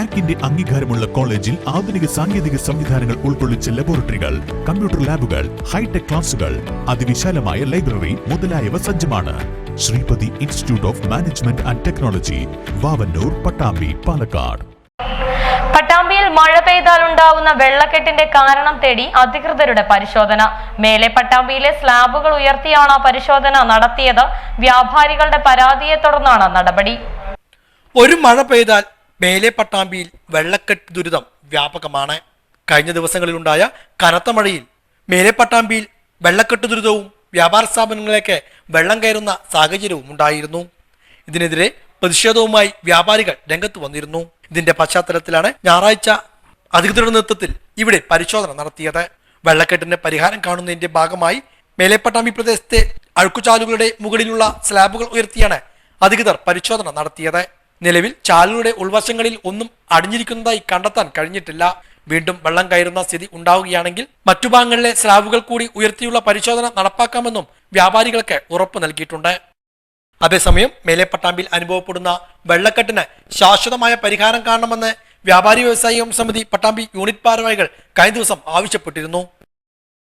നാക്കിന്റെ അംഗീകാരമുള്ള കോളേജിൽ ആധുനിക സാങ്കേതിക സംവിധാനങ്ങൾ ഉൾക്കൊള്ളിച്ച ലബോറട്ടറികൾ കമ്പ്യൂട്ടർ ലാബുകൾ ഹൈടെക് ക്ലാസുകൾ അതിവിശാലമായ ലൈബ്രറി മുതലായവ സജ്ജമാണ്. Sreepathi institute of management and technology Vavanoor Pattambi Palakkad. പട്ടാമ്പിയിൽ മഴ പെയ്താൽ ഉണ്ടാവുന്ന വെള്ളക്കെട്ടിന്റെ കാരണം തേടി അധികൃതരുടെ പരിശോധന. മേലെ പട്ടാമ്പിയിലെ സ്ലാബുകൾ ഉയർത്തിയാണ് പരിശോധന നടത്തിയത്. വ്യാപാരികളുടെ പരാതിയെ തുടർന്നാണ് നടപടി. ഒരു മഴ പെയ്താൽ മേലെ പട്ടാമ്പിയിൽ വെള്ളക്കെട്ട് ദുരിതം വ്യാപകമാണ്. കഴിഞ്ഞ ദിവസങ്ങളിലുണ്ടായ കനത്ത മഴയിൽ മേലെ പട്ടാമ്പിയിൽ വെള്ളക്കെട്ട് ദുരിതവും വ്യാപാര സ്ഥാപനങ്ങളിലേക്ക് വെള്ളം കയറുന്ന സാഹചര്യവും ഉണ്ടായിരുന്നു. ഇതിനെതിരെ പ്രതിഷേധവുമായി വ്യാപാരികൾ രംഗത്ത് വന്നിരുന്നു. ഇതിന്റെ പശ്ചാത്തലത്തിലാണ് ഞായറാഴ്ച അധികൃതരുടെ നേതൃത്വത്തിൽ ഇവിടെ പരിശോധന നടത്തിയത്. വെള്ളക്കെട്ടിന് പരിഹാരം കാണുന്നതിന്റെ ഭാഗമായി മേലെപ്പട്ടാമ്പി പ്രദേശത്തെ അഴുക്കുചാലുകളുടെ മുകളിലുള്ള സ്ലാബുകൾ ഉയർത്തിയാണ് അധികൃതർ പരിശോധന നടത്തിയത്. നിലവിൽ ചാലിലൂടെ ഉൾവശങ്ങളിൽ ഒന്നും അടിഞ്ഞിരിക്കുന്നതായി കണ്ടെത്താൻ കഴിഞ്ഞിട്ടില്ല. വീണ്ടും വെള്ളം കയറുന്ന സ്ഥിതി ഉണ്ടാവുകയാണെങ്കിൽ മറ്റു ഭാഗങ്ങളിലെ സ്ലാബുകൾ കൂടി ഉയർത്തിയുള്ള പരിശോധന നടപ്പാക്കാമെന്നും വ്യാപാരികൾക്ക് ഉറപ്പ് നൽകിയിട്ടുണ്ട്. അതേസമയം മേലെ പട്ടാമ്പിൽ അനുഭവപ്പെടുന്ന വെള്ളക്കെട്ടിന് ശാശ്വതമായ പരിഹാരം കാണണമെന്ന് വ്യാപാരി വ്യവസായി സമിതി പട്ടാമ്പി യൂണിറ്റ് ഭാരവാഹികൾ കഴിഞ്ഞ ദിവസം ആവശ്യപ്പെട്ടിരുന്നു.